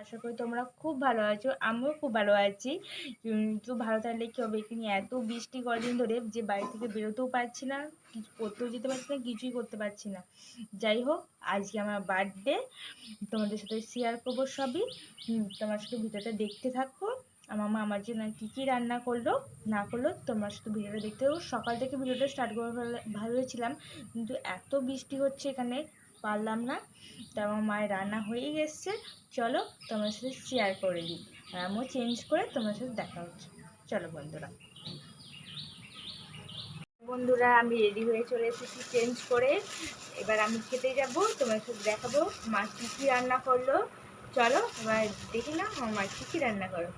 আশা করি তোমরা খুব ভালো আছো, আমিও খুব ভালো আছি। কিন্তু ভালো থাকলে কী হবে এখানে এত বৃষ্টি কদিন ধরে যে বাড়ি থেকে বেরোতেও পারছি না, কিছু করতেও যেতে পারছি না, কিছুই করতে পারছি না। যাই হোক, আজকে আমার বার্থডে, তোমাদের সাথে শেয়ার করব সবই। তোমার সাথে ভিডিওটা দেখতে থাকো। আমার মা আমার জন্য কী কী রান্না করল, না করল, তোমার সাথে ভিডিওটা দেখতে সকাল থেকে ভিডিওটা স্টার্ট করে ভালো ভালোই কিন্তু এত বৃষ্টি হচ্ছে এখানে। পারলাম না। তা আমার মায়ের রান্না হয়েই গেছে। চলো তোমার সাথে শেয়ার করে দিই। আর আমিও চেঞ্জ করে তোমার সাথে দেখা হচ্ছে। চলো বন্ধুরা। বন্ধুরা, আমি রেডি হয়ে চলে এসেছি চেঞ্জ করে। এবার আমি খেতে যাব। তোমার সাথে দেখাবো মা কী কী রান্না করল। চলো এবার দেখি না আমার মা কী কী রান্না করো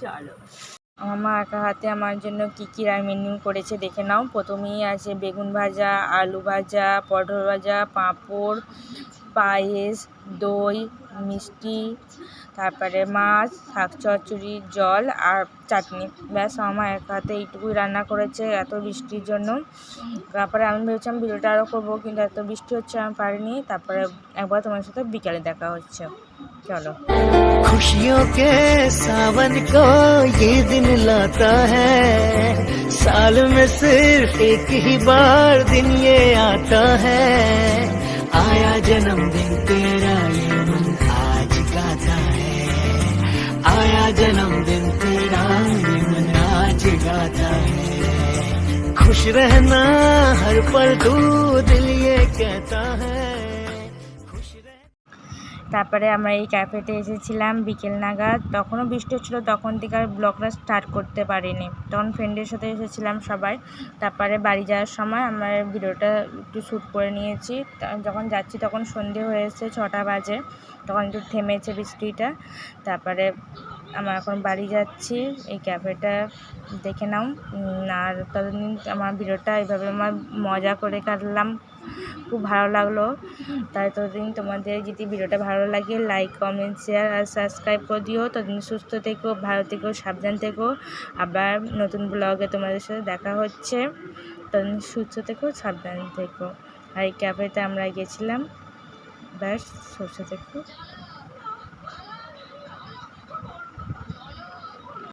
চলো। আমার একা হাতে আমার জন্য কী কী মেনু করেছে দেখে নাও। প্রথমেই আছে বেগুন ভাজা, আলু ভাজা, পটল ভাজা, পাঁপড়, পায়েস, দই, মিষ্টি, তারপরে মাছ, শাক চচ্চড়ি, জল আর চাটনি। ব্যাস, আমার এক হাতে এইটুকুই রান্না করেছে এত বৃষ্টির জন্য। তারপরে আমি ভেবেছিলাম ভিডিওটা আরও করব, কিন্তু এত বৃষ্টি হচ্ছে আমি পারিনি। তারপরে একবার তোমার সাথে বিকালে দেখা হচ্ছে। চলো खुशियों के सावन को ये दिन लाता है। साल में सिर्फ़ एक ही बार दिन ये आता है। आया जन्मदिन तेरा ये मन आज गाता है। आया जन्मदिन तेरा ये मन आज गाता है। खुश रहना हर पल तू दिल ये कहता তারপরে আমরা এই ক্যাফেতে এসেছিলাম, বিকেল নাগাদ। তখনও বৃষ্টি হচ্ছিল, তখন থেকে আর ব্লগটা স্টার্ট করতে পারিনি। তখন ফ্রেন্ডের সাথে এসেছিলাম সবাই। তারপরে বাড়ি যাওয়ার সময় আমরা ভিডিওটা একটু শ্যুট করে নিয়েছি। যখন যাচ্ছি তখন সন্ধে হয়েছে ছটা বাজে। তখন একটু থেমেছে বৃষ্টিটা। তারপরে আমরা এখন বাড়ি যাচ্ছি। এই ক্যাফেটা দেখে নাও। আর ততদিন আমার ভিডিওটা এইভাবে আমার মজা করে কাটলাম। খুব ভালো লাগল। তাই ততদিন তোমাদের যদি ভিডিওটা ভালো লাগে লাইক কমেন্ট শেয়ার আর সাবস্ক্রাইব করে দিও। ততদিন সুস্থ থেকো, ভালো থেকো, সাবধান থেকো। আবার নতুন ব্লগে তোমাদের সাথে দেখা হচ্ছে। ততদিন সুস্থ থেকো, সাবধান থেকো। আর এই ক্যাফেতে আমরা গেছিলাম। ব্যাস, সুস্থ থেকো।